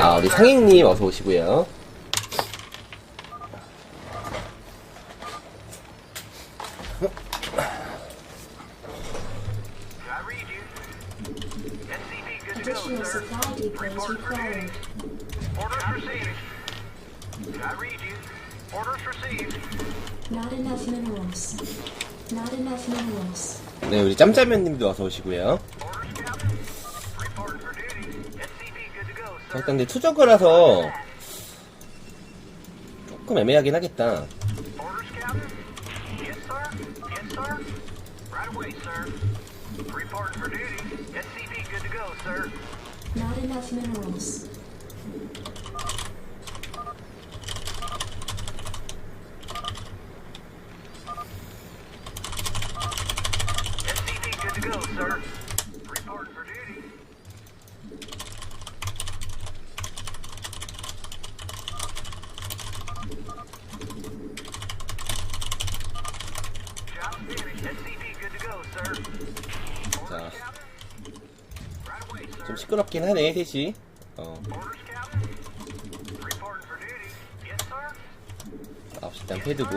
아, 우리 상익님 어서 오시고요. 네, 우리 짬짜면님도 어서 오시고요. 일단 근데 투저거라서 조금 애매하긴 하겠다. Orders, Captain. Yes, 시끄럽긴 하네, 셋이. 어, Orders, Captain. Reporting for duty. Yes, sir. 9시 일단 패드고.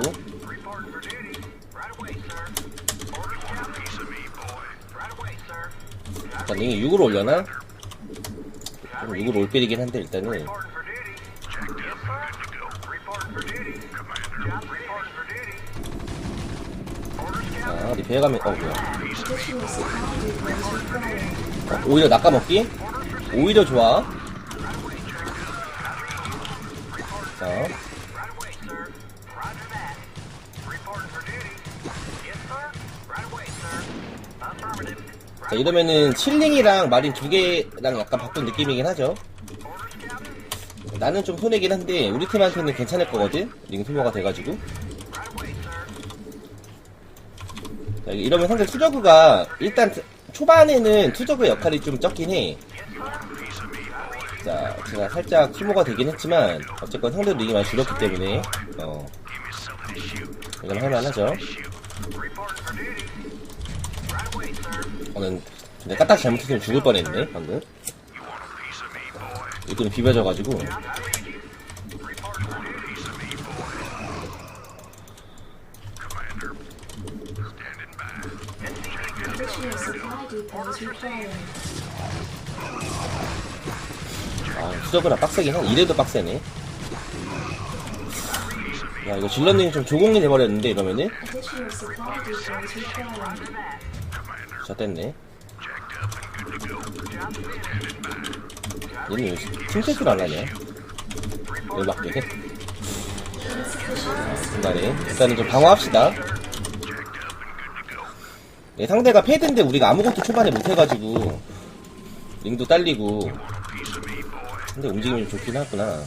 일단 링이 6으로 올려나? 좀 6으로 올빼리긴 한데, 일단은. 자, 리페어 가면, 어, 뭐야. 어, 오히려 낚아먹기? 오히려 좋아. 자. 자, 이러면은 칠링이랑 마린 두 개랑 약간 바꾼 느낌이긴 하죠. 나는 좀 손해긴 한데, 우리 팀한테는 괜찮을 거거든? 링 소모가 돼가지고. 자, 이러면 상대 투저그가, 일단 초반에는 투저그 역할이 좀 적긴 해. 자, 제가 살짝 소모가 되긴 했지만, 어쨌건 상대로 링이 많이 줄었기 때문에, 어, 이건 할만하죠. 저는 근데 까딱 잘못했으면 죽을 뻔했네 방금 이거 비벼져가지고 아 수저그라 빡세긴 한 이래도 빡세네. 야 이거 질러님이 좀 조공이 돼버렸는데 이러면은? required. 자 뗐네. 얘는 왜 팀세트를 안 하냐? 열받게. 중간에 일단은 좀 방어합시다 네, 상대가 패드인데 우리가 아무것도 초반에 못해가지고 링도 딸리고 근데 움직임이 좀 좋긴 하구나.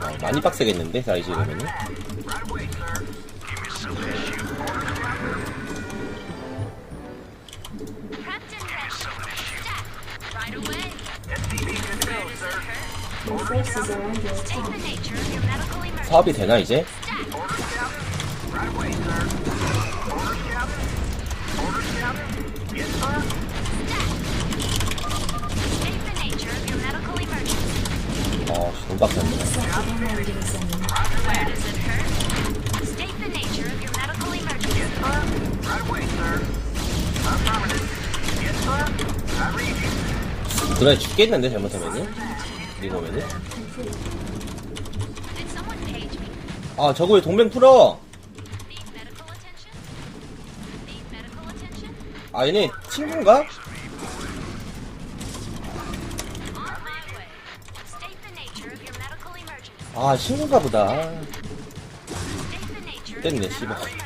아, 많이 빡세겠는데 사이즈 이러면은 Affirmative. Yes, sir. I read you. 그날 죽겠는데 잘못하면은 이거 me? 아 저거 왜 동맹 풀어? 아 얘네 친구인가? 아 친구인가 보다 your 씨발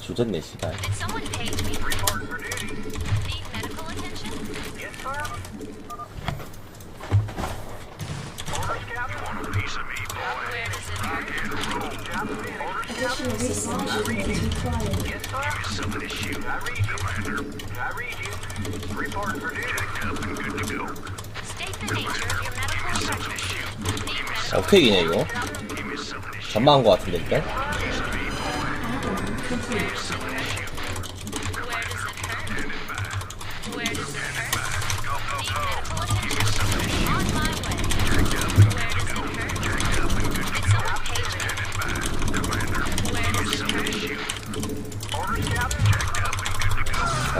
주전네 씨발. 어떻게 이냐 이거. 전망한 것 같은데 일단?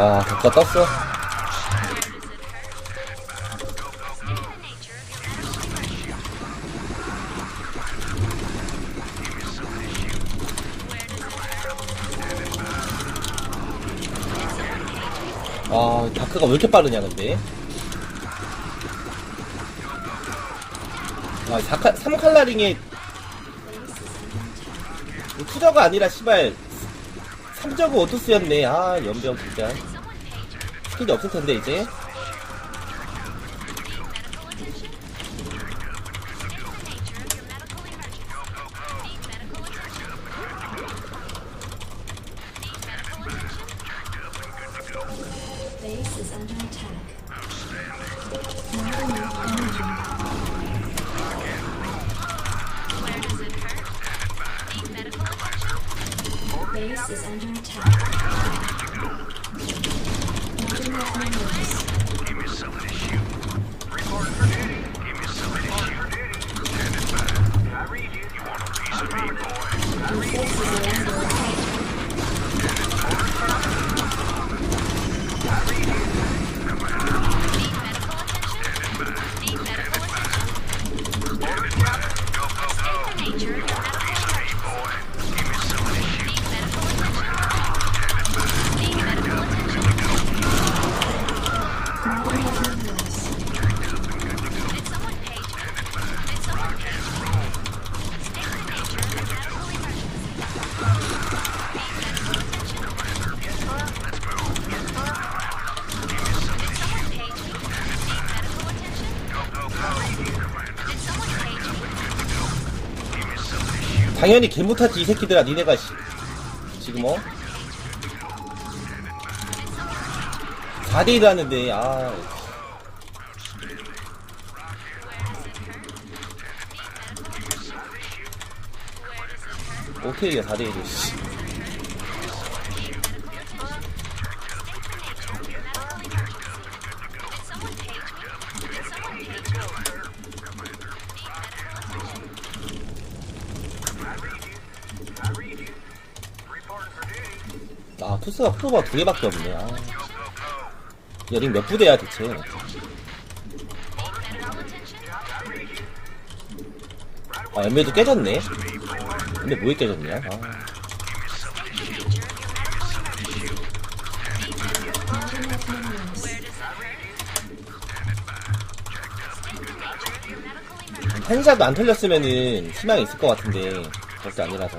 아, 덕가 떴어? 다크가 왜 이렇게 빠르냐 근데? 아 4칼, 3칼라링이 투저가 아니라 시발 3저그 오토스였네. 아 연병 진짜. 스킬이 없을텐데 이제. 당연히 개못하지 이 새끼들아 니네가 씨. 지금 어? 4대1 하는데 아 오케이야 4대1이 아 투스가 프로가 두 개밖에 없네. 아. 야 지금 몇 부대야 대체? 아 엠베도 깨졌네? 근데 뭐에 깨졌냐? 아. 한샷도 안 털렸으면은 희망이 있을 것 같은데 벌써 아니라서.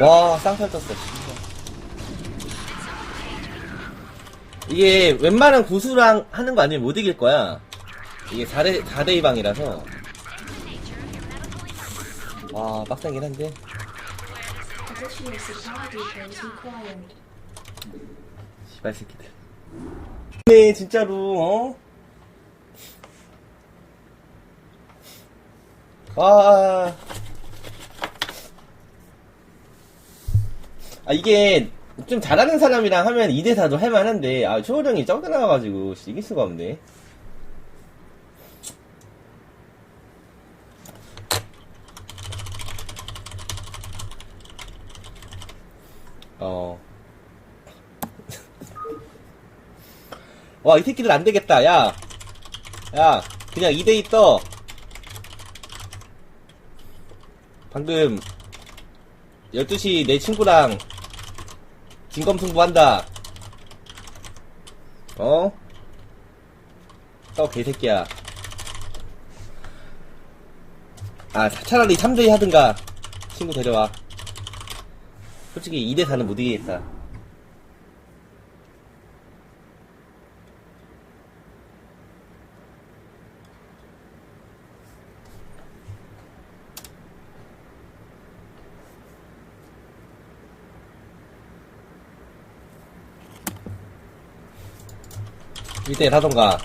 와 쌍팔 떴어 진짜. 이게 웬만한 고수랑 하는 거 아니면 못 이길 거야 이게 4대, 4대 2방이라서 와 빡세긴 한데. 시발 새끼들 네 진짜로 어? 와. 아 이게 좀 잘하는 사람이랑 하면 2대4도 할만한데 아 초월형이 적게 나와가지고 씨, 이길 수가 없네 어 와, 이 새끼들 안 되겠다. 야. 야, 그냥 2대2 떠. 방금, 12시 내 친구랑 진검승부 한다. 어? 떠, 개새끼야. 아, 차라리 3대2 하든가. 친구 데려와. 솔직히 2대4는 못 이기겠다. 일대1 하던가.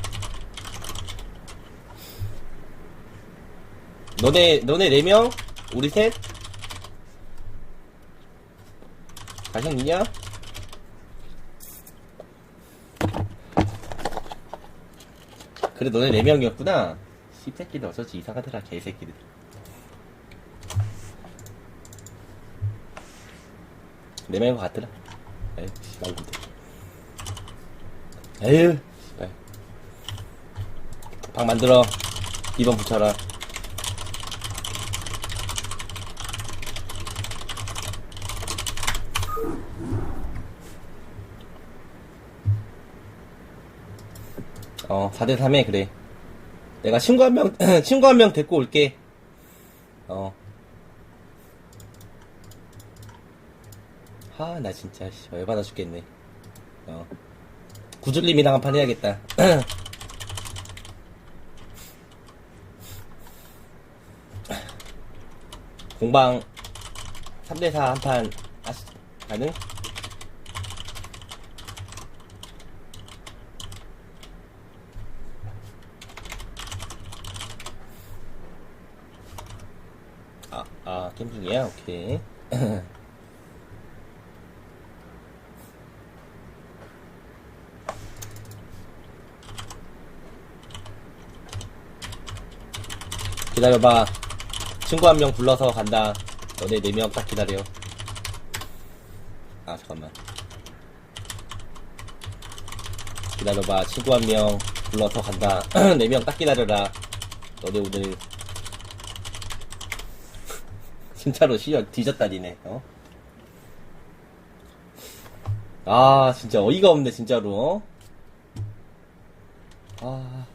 너네, 너네 4명? 우리 셋? 가형 있냐? 그래, 너네 4명이었구나. 씹새끼들 어쩌지 이상하더라, 개새끼들. 네 명인 것 같더라. 에이, 씨발, 근데. 에휴. 방 만들어. 2번 붙여라. 어, 4대3에, 그래. 내가 친구 한 명, 친구 한 명 데리고 올게. 어. 하, 나 진짜, 씨, 열받아 죽겠네. 어. 구슬님이랑 한 판 해야겠다. 공방 3대4 한판 하시, 가능? 아, 아, 게임 중이야? 오케이. 기다려봐. 친구 한 명 불러서 간다. 너네 네 명 딱 기다려. 아, 잠깐만. 기다려봐. 친구 한 명 불러서 간다. 네 명 딱 기다려라. 너네 오늘. 진짜로 시연 뒤졌다니네, 어? 아, 진짜 어이가 없네, 진짜로, 어? 아.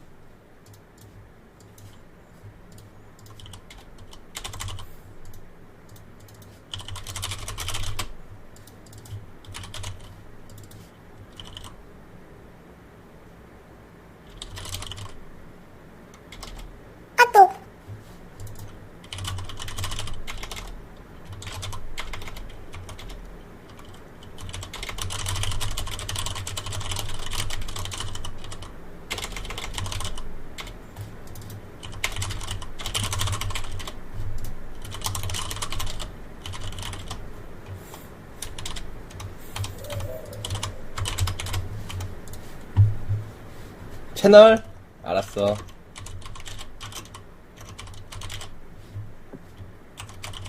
채널? 알았어.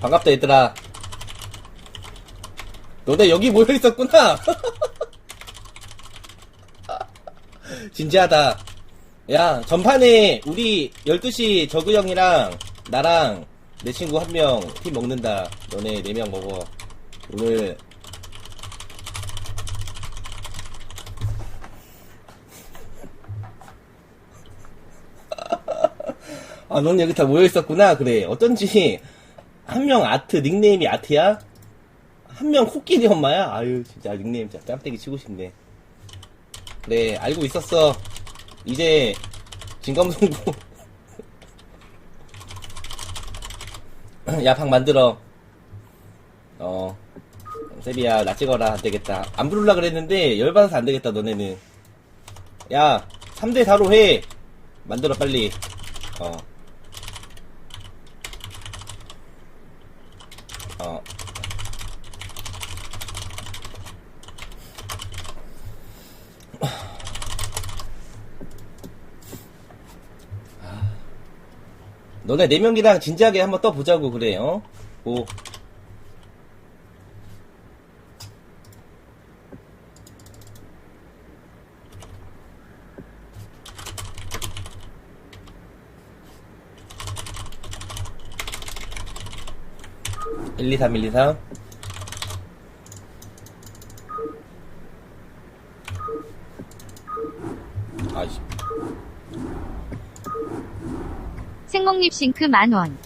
반갑다, 얘들아. 너네 여기 모여 있었구나. 진지하다. 야, 전판에 우리 12시 저그 형이랑 나랑 내 친구 한 명 팀 먹는다. 너네 4명 먹어. 오늘 아, 넌 여기 다 모여 있었구나. 그래. 어쩐지 한 명 아트 닉네임이 아트야? 한 명 코끼리 엄마야? 아유, 진짜 닉네임 진짜 깜빡이 치고 싶네. 그래, 알고 있었어. 이제 진검승부 야, 방 만들어. 어. 세비야, 나 찍어라. 안 되겠다. 안 부를라 그랬는데, 열받아서 안 되겠다, 너네는. 야, 3대4로 해. 만들어, 빨리. 어. 어. 너네 네 명이랑 진지하게 한번 떠보자고 그래, 어? 뭐. 일, 이, 삼, 일, 이, 삼. 아이씨. 생목립 싱크 만원.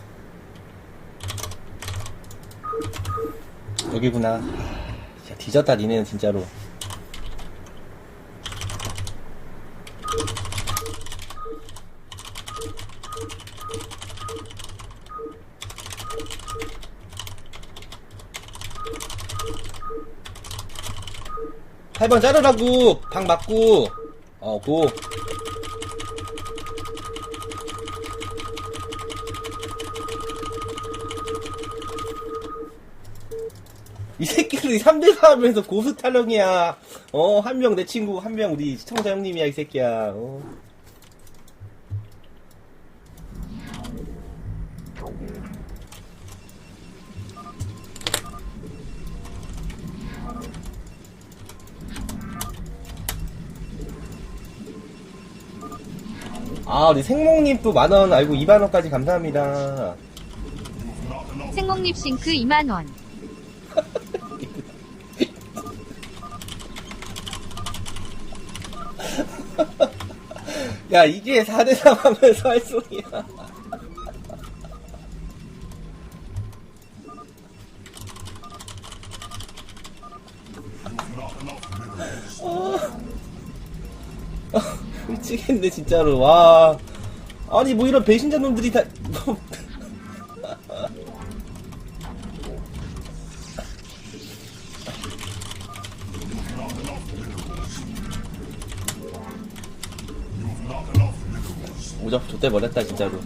여기구나. 야, 뒤졌다, 니네는 진짜로. 팔번 자르라고! 방 맞고! 어, 고. 이 새끼들이 3대4 하면서 고수 타령이야. 어, 한 명 내 친구, 한 명 우리 시청자 형님이야, 이 새끼야. 어. 아, 우리 생목님 또 만원 알고 2만원까지 감사합니다. 생목립 싱크 2만원. 야, 이게 4대3 하면서 할 소리야. 어. 어, 미치겠네, 진짜로. 와. 아니, 뭐 이런 배신자 놈들이 다. 뭐. 오잡 좆대 버렸다, 진짜로.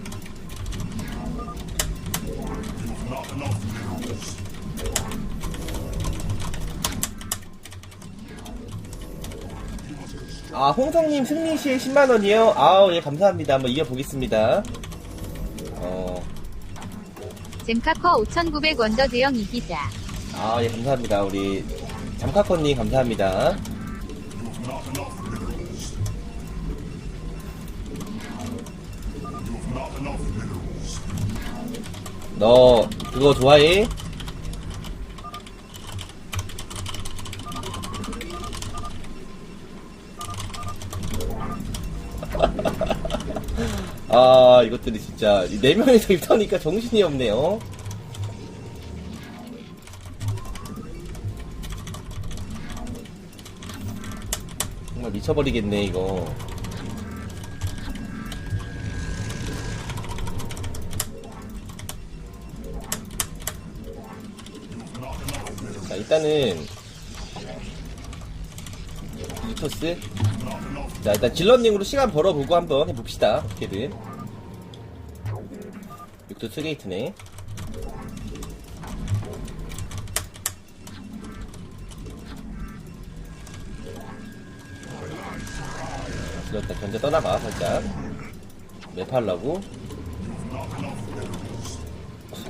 아, 홍성님 승리시에 10만원이요? 아우, 예, 감사합니다. 한번 이겨보겠습니다. 어, 잼카커 5,900원 더 대형 이기자. 아, 예, 감사합니다. 우리, 잠카커님, 감사합니다. 너, 그거 좋아해? 아, 이것들이 진짜, 이 네 명이서 입터니까 정신이 없네요. 정말 미쳐버리겠네, 이거. 일단은, 유토스. 자, 일단 질런닝으로 시간 벌어보고 한번 해봅시다. 어떻게든. 육토스 게이트네. 일단 견제 떠나가 살짝 맵하려고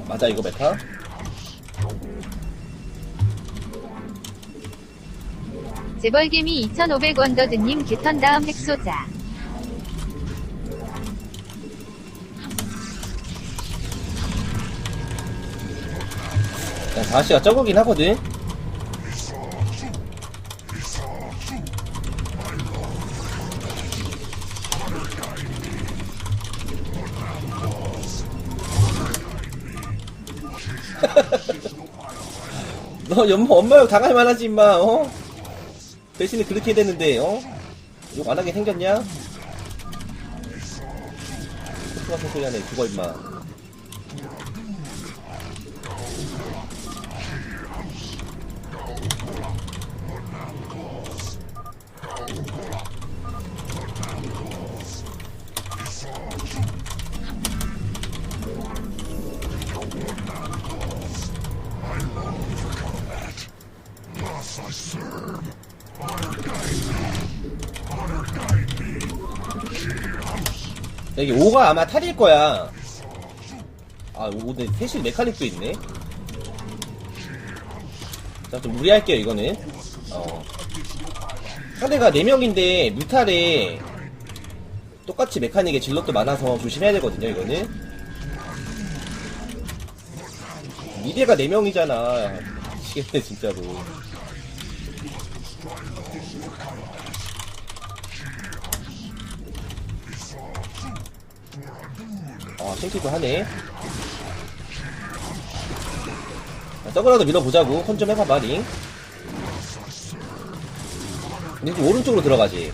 맞아 이거 메타 재벌개미 2,500원 더드님 개턴 다음 핵소자. 야, 다시가 적으긴 하거든 너 연마 엄마 욕 당할 만하지 임마 어? 대신에 그렇게 되는데 어? 욕 안 하게 생겼냐? 소리 하네 죽어 임마 여기 5가 아마 탈일 거야. 아, 5, 근데 셋이 메카닉도 있네. 자, 좀 무리할게요, 이거는. 어. 상대가 4명인데, 뮤탈에 똑같이 메카닉에 질럿도 많아서 조심해야 되거든요, 이거는. 미래가 4명이잖아. 미치겠네, 진짜로. 어, 탱키도 하네. 자, 저거라도 밀어보자고. 컨좀 해봐봐, 링. 링좀 오른쪽으로 들어가지.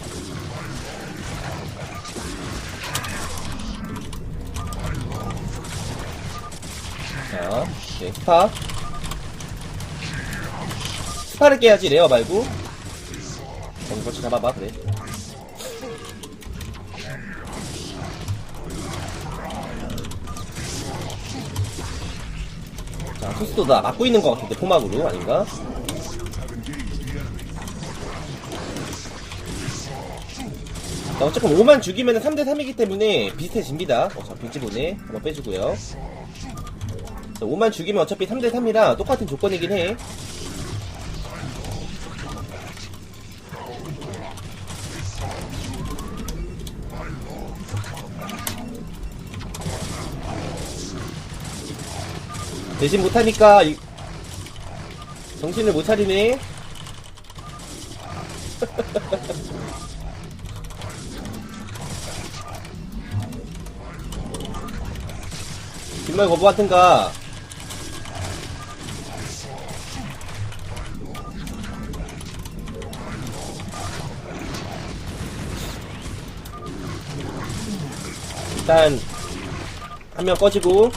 자, 오케이, 스파. 스파를 깨야지, 레어 말고. 거기 거치 잡아봐, 그래. 자, 토스도 다 맞고 있는 것 같은데, 포막으로. 아닌가? 자, 어쨌건 5만 죽이면 3대3이기 때문에 비슷해집니다. 어, 자, 빈지보네. 한번 빼주고요. 자, 5만 죽이면 어차피 3대3이라 똑같은 조건이긴 해. 대신 못하니까 이- 정신을 못 차리네. 뒷말 거부 같은가. 일단 한 명 꺼지고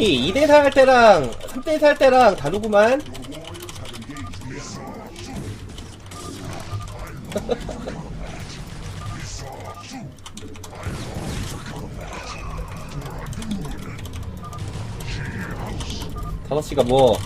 이것들이 2대4 할 때랑 3대4 할 때랑 다르구만. 다섯 시가 뭐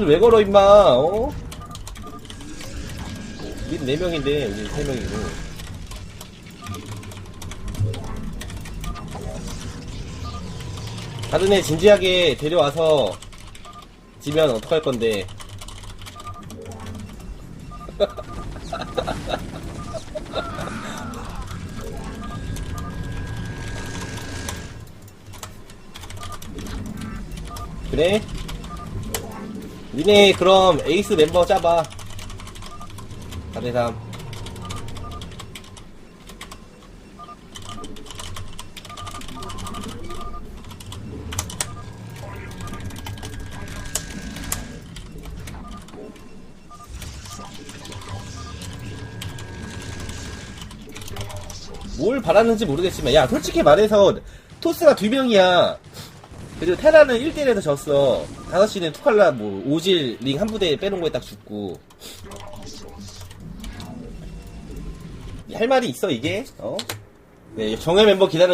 기프티콘을 왜 걸어 임마 어? 우린 4명인데 우린 3명이고 다른 애 진지하게 데려와서 지면 어떡할 건데 그래? 니네 그럼 에이스 멤버 짜봐. 4대3 뭘 바랐는지 모르겠지만 야 솔직히 말해서 토스가 두 명이야. 그리고 테라는 1대1에서 졌어. 5시는 투칼라, 뭐, 오질, 링 한 부대 빼놓은 거에 딱 죽고. 할 말이 있어, 이게? 어? 네, 정예 멤버 기다려